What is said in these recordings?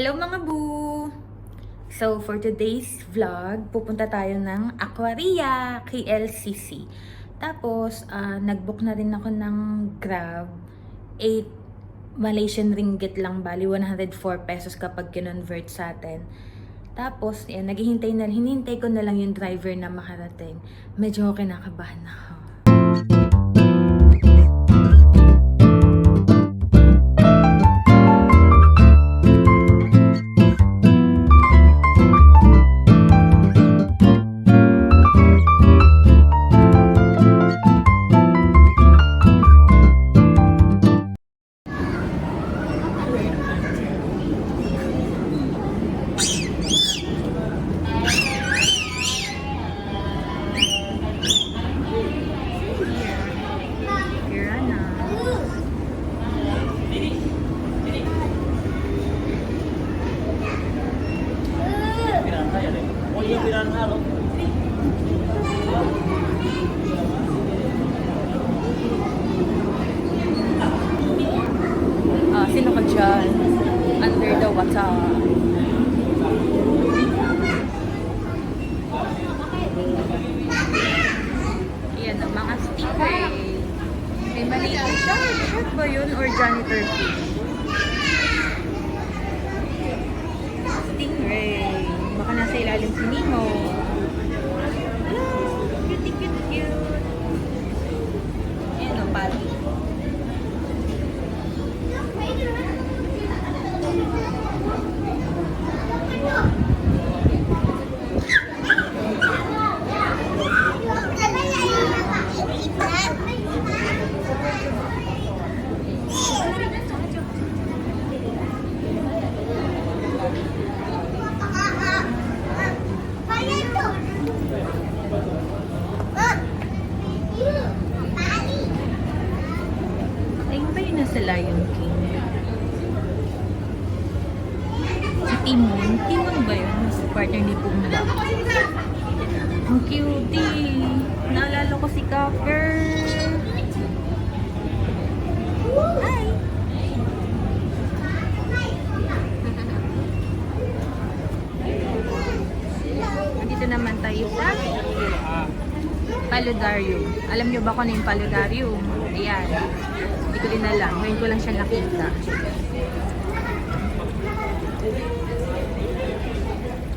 Hello mga boo! So, for today's vlog, pupunta tayo ng Aquaria, KLCC. Tapos, ah, nag-book na rin ako ng Grab. 8 Malaysian ringgit lang, bali 104 pesos kapag kinonvert sa atin. Tapos, yan, naghihintay na, hinintay ko na lang yung driver na makarating. Medyo kinakabahan ako. Paludarium. Alam niyo ba kung ano yung Paludarium? Ayan. Hindi ko din alam. Ngayon ko lang siya nakita.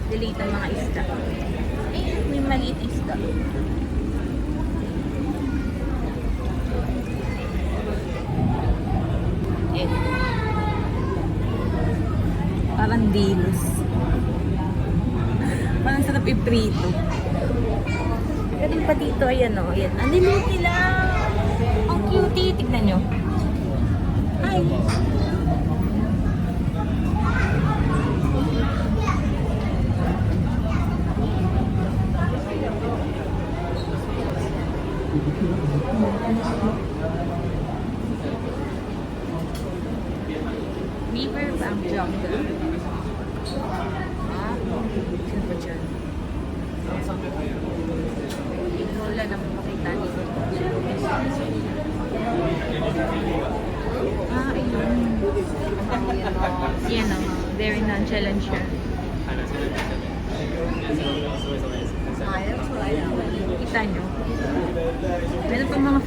Delete ang mga isda. Eh, may maliit isda. Eh. Parang dinos. Parang sarap iprito. Ganun pa dito, ayan o. Ayan. Ang lilit nila. Ang cutie. Tignan nyo. Hi. Beaver Bank Jungle. Ah, dyan? Wala na makita dito. Ah, ayun. Yan o. Very nonchalant siya. Kita nyo? Meron pa mga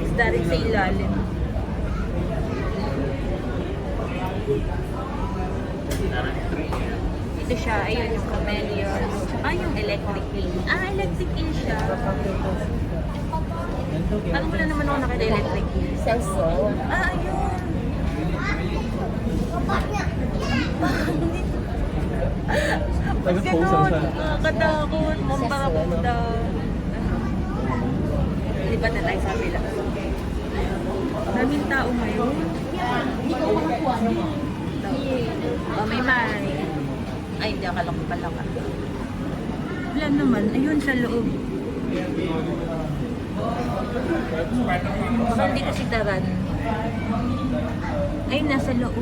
isda rin sa ilalim. Ito siya, ayun yung camellion. Yung electric eel. Ah, electric eel siya. Parang wala naman ako nakita electric eel. Seso. Ah, ayun. Pag ganun, nakakatakot, mamparakuda. Lipat na tayo sa kabila. Daming tao ngayon. Hindi ko makakuha niya. Oh, may may. Ay, hindi akala ko pala ka. Wala naman. Ayun, sa loob. Hindi kasi daran. Ay, nasa loob.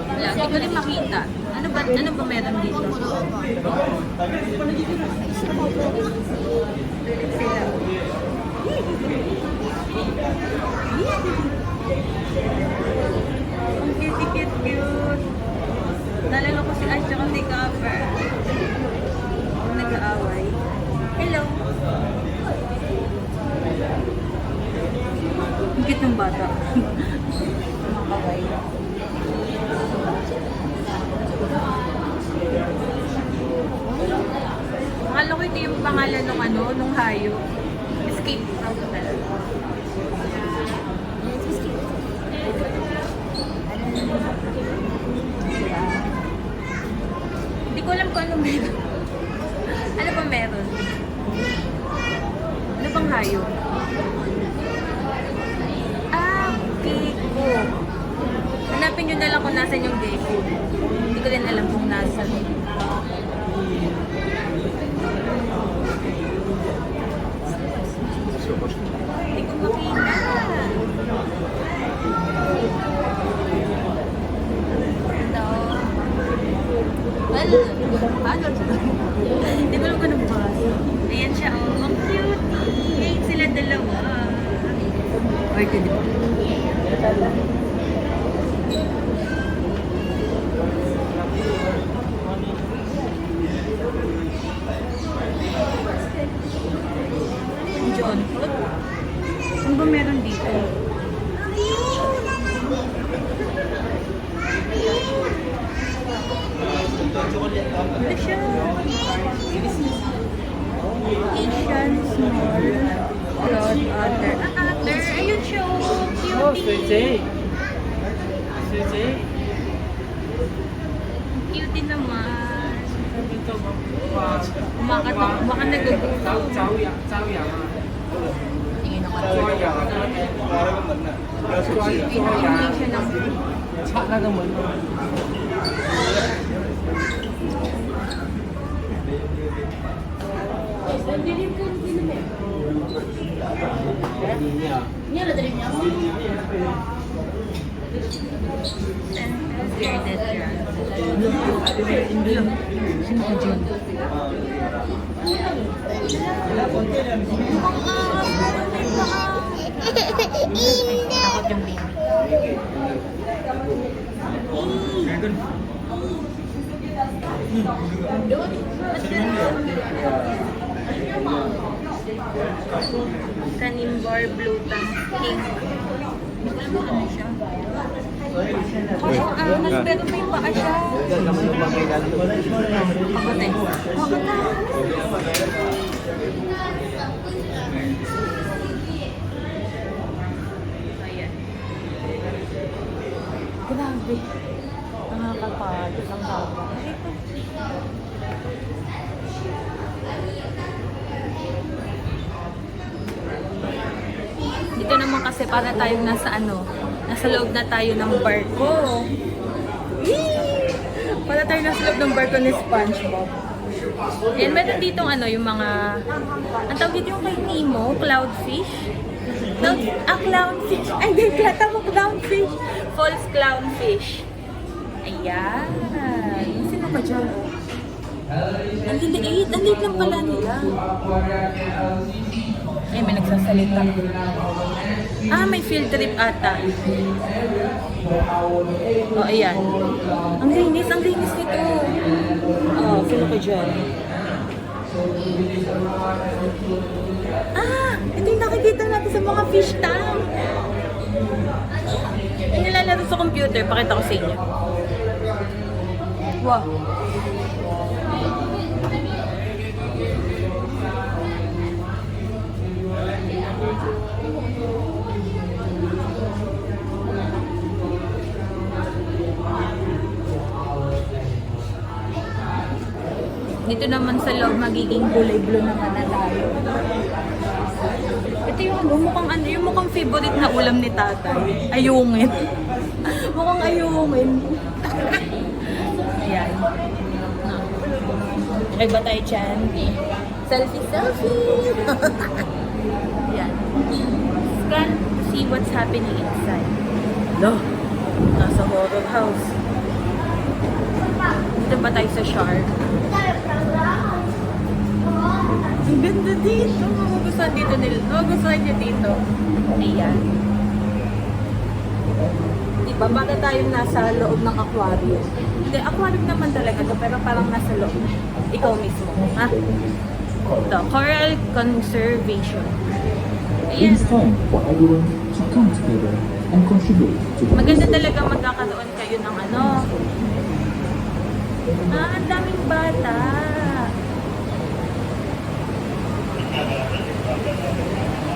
Wala, hindi ko rin makita. Ano ba, ano ba meron dito? Ang cute, cute, cute. Nalala ko si Ash tsaka si. Yung nag-aaway. Hello. Ang cute ng bata. Makakaway. Akala ko ito yung pangalan ng ano, nung hayo. Escape from talaga. Hindi ko alam kung ano meron. Ano ba meron? Ano bang hayo? Ah, gecko. Hanapin nyo na lang kung nasan yung gecko. Hindi ko rin alam kung nasan. Hindi ko makita. Hello. Well, paano to? Hindi ko alam kung anong basa. Ayan siya, oh. Ang cute. Hey, sila dalawa. Ay, 插那个门啊。 Niya Takot yung baby. Kanimbar blue tank king. Ano siya. Kaso angas, pero may paa siya. Pakatay. Pakatay. Ayan. Grabe. Nakakapagod ang baba. Dito naman kasi para tayong nasa ano, nasa loob na tayo ng barko. Para tayo nasa loob ng barko ni SpongeBob. And meron dito ano, yung mga, ang tawag dito yung kay Nemo, cloudfish. Cloud, ah, clownfish. Ay, hindi, klata mo clownfish. False clownfish. Ayan. Sino ka dyan? Ang liliit. Ang liit lang pala nila. Ay, may nagsasalita. Ah, may field trip ata. Oh, ayan. Ang linis, ang linis nito. Oh, sino ka dyan? Ah, ito yung nakikita natin sa mga fish tank. Yung nilalaro sa computer, pakita ko sa inyo. Wow. Dito naman sa loob, magiging gulay-blue naman na tayo. Ito yung ano, mukhang ano, yung mukhang favorite na ulam ni tatay. Ayungin. mukhang ayungin. Ayan. Okay ba tayo dyan? Selfie, selfie! Ayan. Scan to see what's happening inside. Lo, nasa horror house. Dito ba tayo sa shark? Ang ganda dito. Magugustuhan dito nila. Magugustuhan niyo dito. Ayan. Diba? Para tayong nasa loob ng aquarium. Hindi, aquarium naman talaga to, pero parang nasa loob. Ikaw mismo. Ha? Ito, Coral Conservation. Ayan. is time for everyone to come together and contribute to Maganda talaga magkakaroon kayo ng ano. Ah, ang daming bata.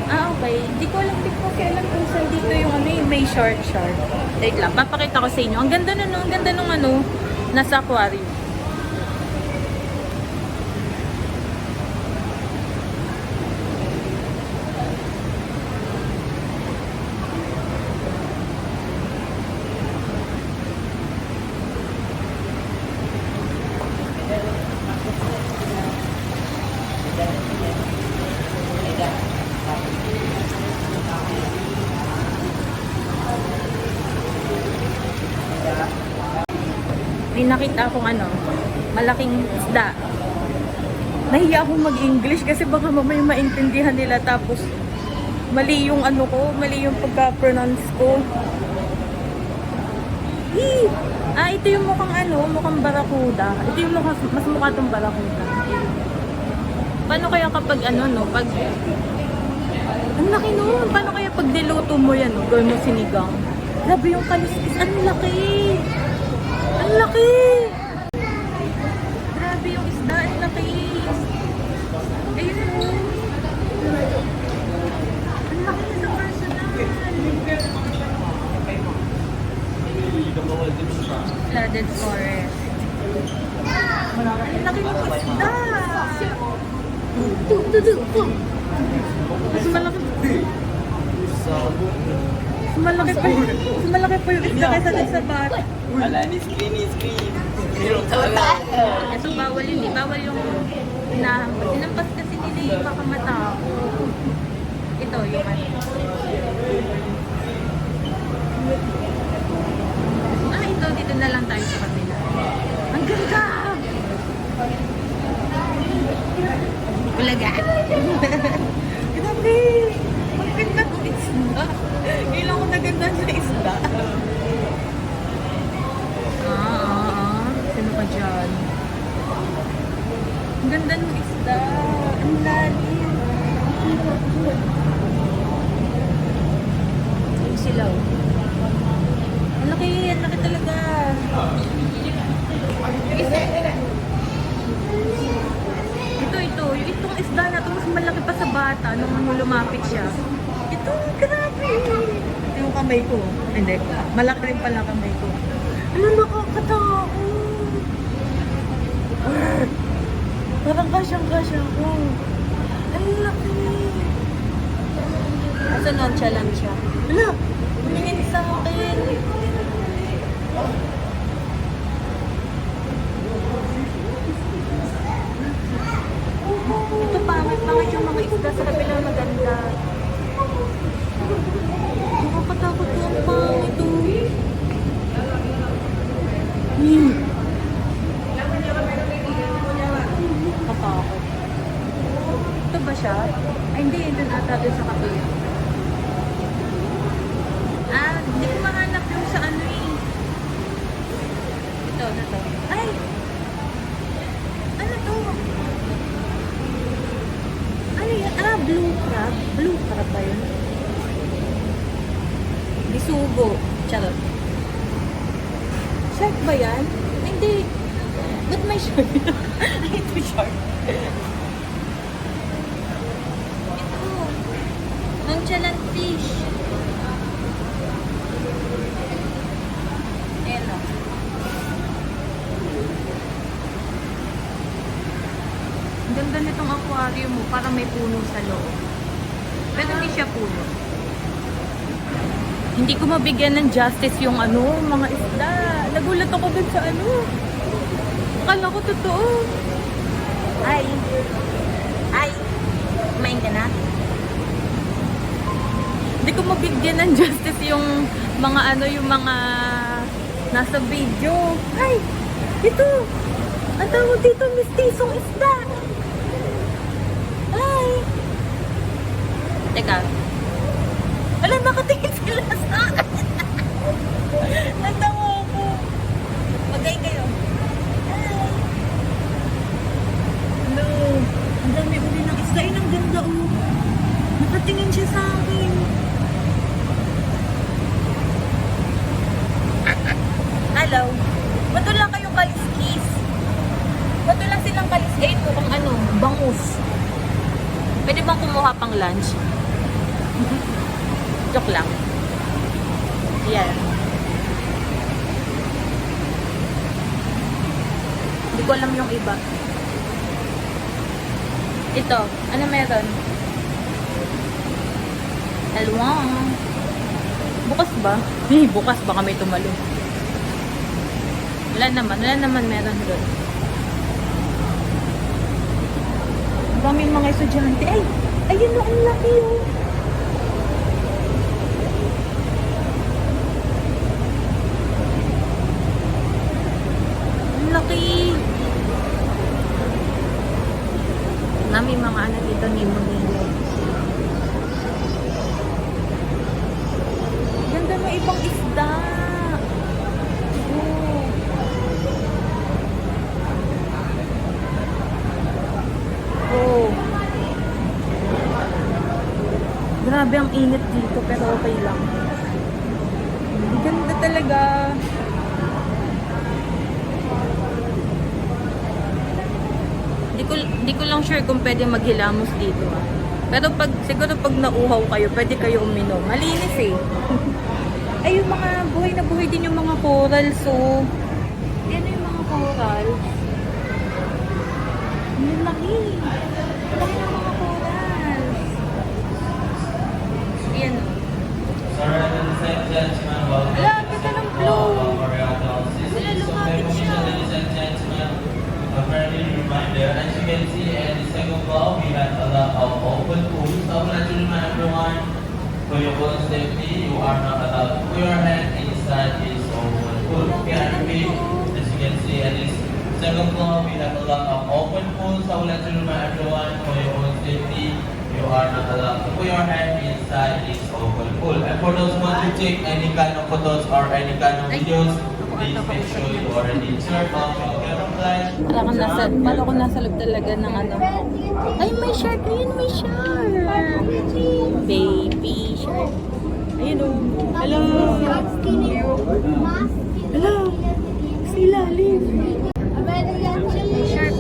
Ah, okay. Hindi ko alam, hindi ko kailan kung saan dito yung ano yung may short short. Wait lang, papakita ko sa inyo. Ang ganda na no, ang ganda nung ano, nasa aquarium. May nakita akong ano, malaking isda. Mag-English kasi baka mamaya maintindihan nila tapos mali yung ano ko, mali yung pagka-pronounce ko. Hee! Ah, ito yung mukhang ano, mukhang barakuda. Ito yung mukhang, mas mukha tong barakuda. Paano kaya kapag ano, no, pag... Ang laki nun! Paano kaya pag niluto mo yan, no, gawin mo sinigang? Grabe yung kaliskis, ang laki! Ang laki! Grabe yung isda, ang laki! Ayun mo! Ang laki sa personal! Flooded forest. Ang laki ng isda! Tu, tu, tu, tu. Mas malaki. Mas malaki pa, mas malaki pa yung isda kaysa dun sa bata. Wala ni screen, ni screen. Ito bawal yun. Bawal yung hinahampas. Sinampas kasi nila yung baka matao. Ito yung ano. Na lang tayo sa kabila. Ang ganda! Ulaga. Grabe! Ang ganda ng isda. Kailan ko naganda sa isda. Ah, ah, ah. Sino ka dyan? Ang ganda ng isda. Ang lalim. Yung silaw. Ang laki, ang laki talaga. Ito, ito. Yung itong isda na ito, mas malaki pa sa bata nung ano lumapit siya. Ito, grabe. Ito yung kamay ko. Hindi, malaki rin pala kamay ko. Ano, nakakatakot. Parang kasyang-kasya ko. Ang laki. Asa nonchalant siya. Hala, tumingin sa akin. Ito pangit-pangit yung mga isda sa kabila maganda. Nakakatakot ko ang pangit oh. Hmm. Katakot. Ito ba siya? Ay, hindi. Ito nata doon sa kabila. Ah, hindi ko mahanap yung sa ano eh. Ito, na to. Ay! Ano to? Ano yan? Ah, blue crab. Blue crab ba yun? Bisugo. Charot. Shark ba yan? Hindi. Ba't may shark? Ay, ito shark. Ito. Nonchalant fish. Ayan o. Ganda nitong aquarium mo. Parang may puno sa loob. Pero hindi siya puno. Hindi ko mabigyan ng justice yung ano, mga isda. Nagulat ako dun sa ano. Akala ko totoo. Ay. Ay. Kumain ka na? Hindi ko mabigyan ng justice yung mga ano, yung mga nasa video. Ay! Ito! Ang tawag dito, mistisong isda! Ay! Teka. Wala, nakatingin sila sa akin. Natawa Magay kayo. Hi. Hello. Ang dami uli ng isda. Ay, ang ganda oh. Nakatingin siya sa akin. Hello. Ba't wala kayong kaliskis? Ba't wala silang kalis? Eh, mukhang ano, bangus. Pwede bang kumuha pang lunch? Joke lang. Hindi ko alam yung iba. Ito, ano meron? Alwang. Bukas ba? Eh, bukas baka may tumalo. Wala naman, wala naman meron doon. Ang daming mga estudyante. Ay, ayun o, ang laki oh. Ang laki. Nami mga ano dito, Nemo Nemo. Ganda mo ibang isda. Oh. Oh. Grabe ang init dito pero okay lang. Ang Ganda talaga. Hindi ko, hindi ko lang sure kung pwede maghilamos dito. Pero pag, siguro pag nauhaw kayo, pwede kayo uminom. Malinis eh. Ay, yung mga buhay na buhay din yung mga corals. So, yan yung mga corals. Ang laki. Ang laki ng mga corals. Yan. To ganda ng blue. Wala, lumapit siya. Ladies and gentlemen, a friendly reminder. As you can see, at the second floor, we have a lot of open pools. So, I would like to remind everyone, for your own safety, you are not allowed to put your hand inside this open pool. Okay, I repeat, as you can see, at this second floor, we have a lot of open pools. I would like to remind everyone, for your own safety, you are not allowed to put your hand inside this open pool. And for those who want to take any kind of photos or any kind of videos, please make sure you already turn on Wala kang nasa, pala ko nasa loob talaga ng ano. Ay, may shark. Ayun, may shark. Baby shark. Ayun o. Hello. Hello. Sila, live. Shark.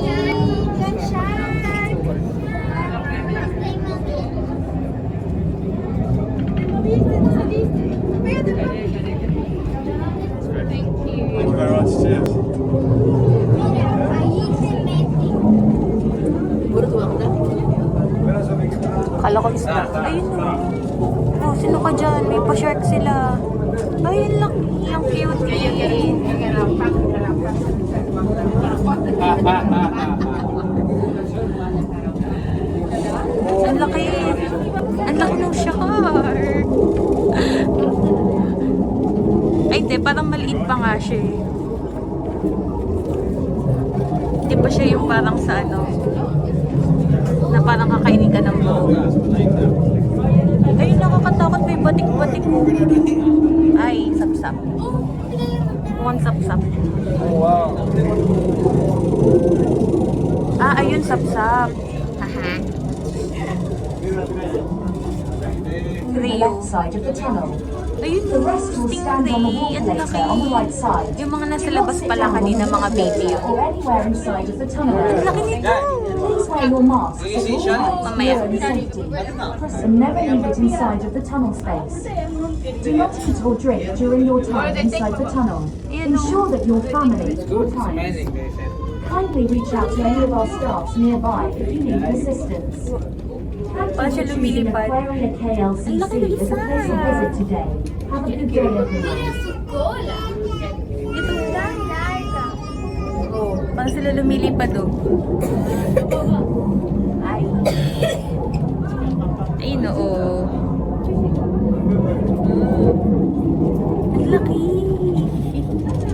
Thank you very much. Cheers. Puro tuwa ka na. Kala ko isda. Ayun o. Oh, sino ka dyan? May pa-shark sila. Ayun lang. Yung cutie. Ang laki. Ang laki ng shark. Ay, te, parang maliit pa nga siya eh. Hindi pa siya yung parang sa ano, na parang kakainin ka ng buo. Ay, nakakatakot. May batik-batik mo. Ay, sapsap. One sapsap. Oh, wow. Ah, ayun, sapsap. Haha. the Rio. side of the tunnel. Ayun, stingray. Ang laki. Yung mga nasa labas pala kanina, mga baby yun. Tunnel. Ang laki nito. Please wear your mask at all times for Mamaya. your own safety. And never leave it inside of the tunnel space. Do not eat or drink during your time inside the tunnel. Ensure that your family is four times. Kindly reach out to any of our staffs nearby if you need assistance. Parang siya lumilipad. Aquaria KLCC Ang laki ng is a isa. place of visit today. Have a good day, everyone. Oh, parang sila lumilipad oh. Ay. Ayun oo. Ang laki.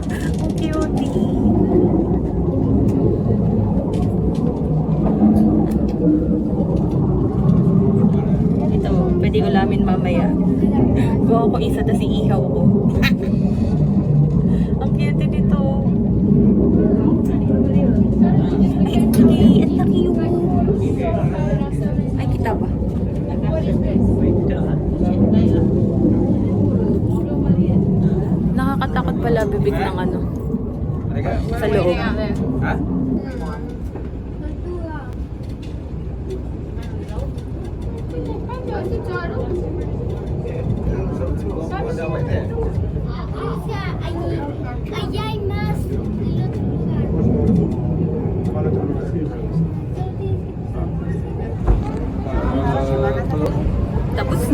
Ang cutie. Ito, pwede ulamin mamaya. Gawa ko isa to si ihaw ko. ang cute nito. Ay, ang laki. Ang laki yung... Ay, kita ba? Nakakatakot pala bibig ng ano. Sa loob. Allá hay más del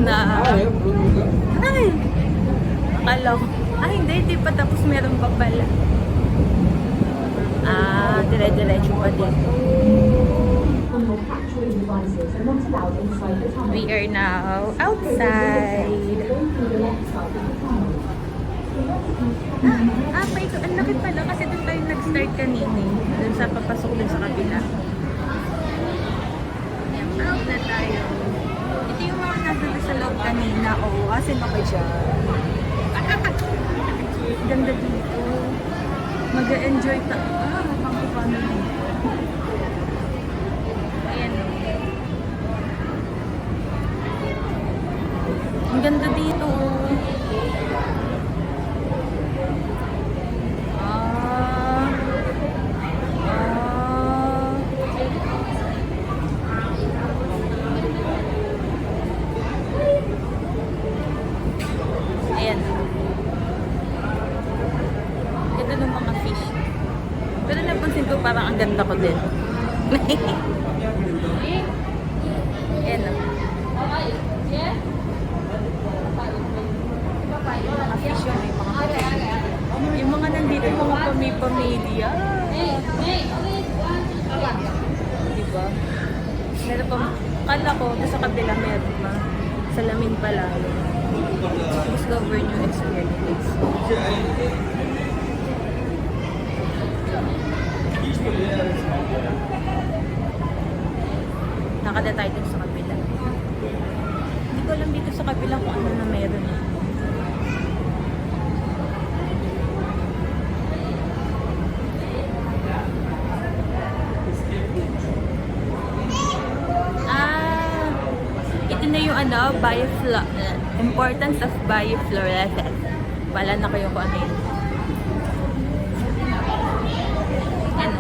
na. Ay! Akala ko. Ay, hindi. Hindi pa tapos. Meron pa pala. Ah, dire-diretso pa din. Tunnel. We are now outside. Ah, pa ito. Ang laki pala kasi doon tayo nag-start kanina. eh. Doon sa papasok doon sa kabila. Out na tayo. Ito yung mga nasa doon sa loob Oo, asin ako dyan. Ganda dito. Mag-enjoy ta. Ah, pang paano dito. Ayan. Ang ganda dito. Ah. Ah. Ayan. Ganda ng mga fish. Pero napansin ko parang ang ganda ko din. Ayan o. Mga fish yun, may mga fish. Yung mga nandito, mga pami-pamilya. Diba? Meron pa, kala ko, sa kabila meron pa. Salamin pala. Discover new experience. Nakada tayo dun sa kabila. Hindi ko alam dito sa kabila kung ano na meron. eh. Ah, ito ano, bioflo importance of biofluorescence. Wala na kayo kung ano yun. Ano?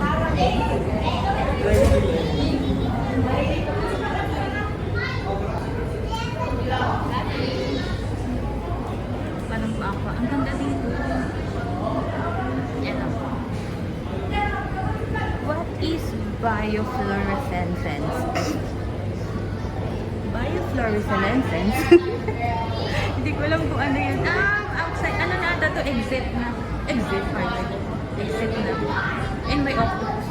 Ako. Ang ganda dito. What is biofluorescence? Biofluorescence? Hindi ko alam kung ano yun. Ah, outside. Ano na ata to? Exit na. Exit, pardon. Exit na. And may octopus.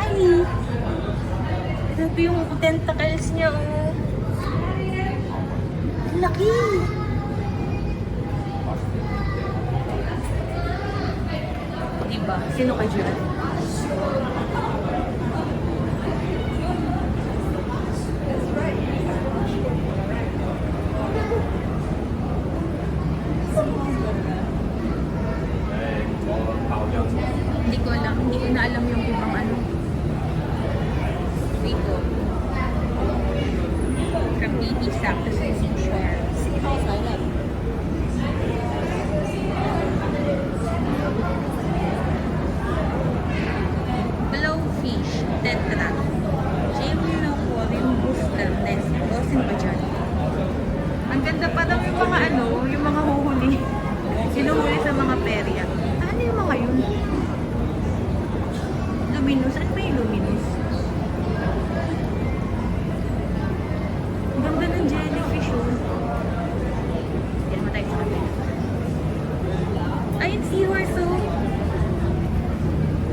Hi! Grabe yung tentacles niya. oh. Laki! Diba? Sino ka dyan? Hindi ko alam. Hindi ko na alam yung ibang ano. Dito. Graffiti sa Precision Shore. Blowfish, tetra. Gymnophorium booster nest. Bosin ba dyan? Ang ganda parang yung mga ano, yung mga huhuli. Sinuhuli sa mga perya. Ano yung mga yun? Luminous. Ano ba yung luminous? Ang ganda ng jellyfish oh. Yan mo tayo sa kapila. Ayun, seahorse oh.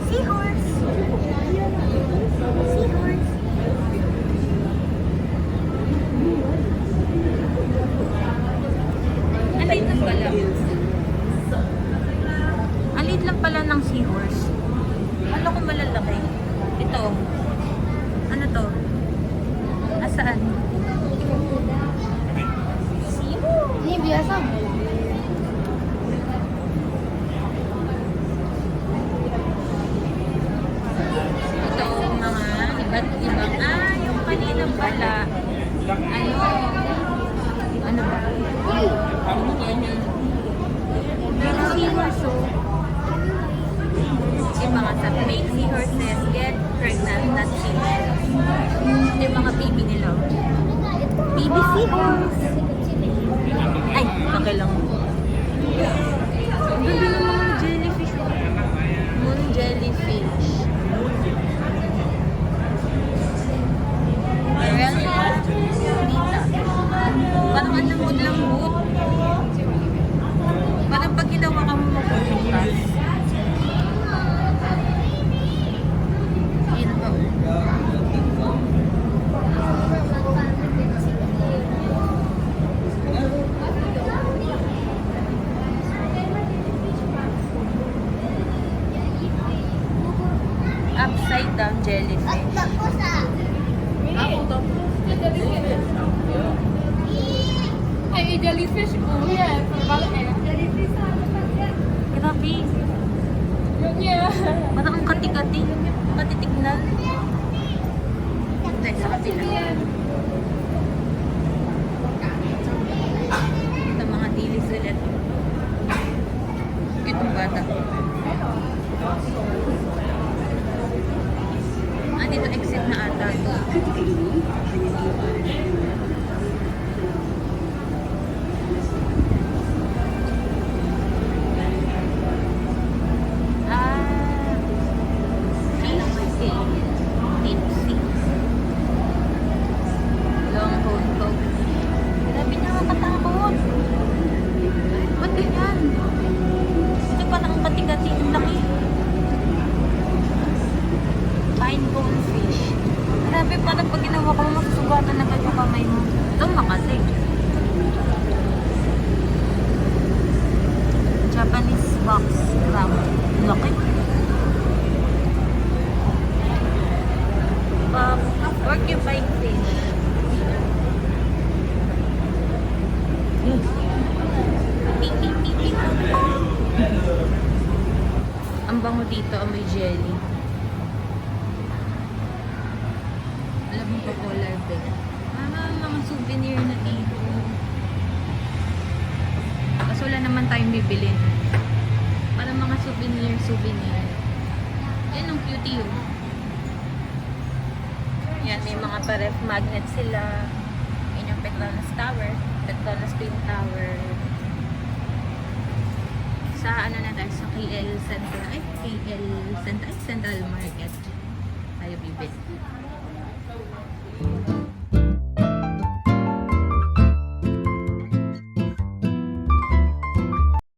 Seahorse. Seahorse. Ang liit lang pala. Ang liit lang pala ng seahorse. Ano kung malalaki? Ito. Park yung bike. Ang bango dito, amoy jelly. Alam mo ba polar bear? Parang mga souvenir na dito. Tapos wala naman tayong bibilin. Parang mga souvenir-souvenir. Yan ang cutie yun. Yan, may mga paref magnet sila. Yan yung Petronas Tower. Petronas Twin Tower. Sa ano na tayo, sa KL Central. Ay, KL Central, Central Market.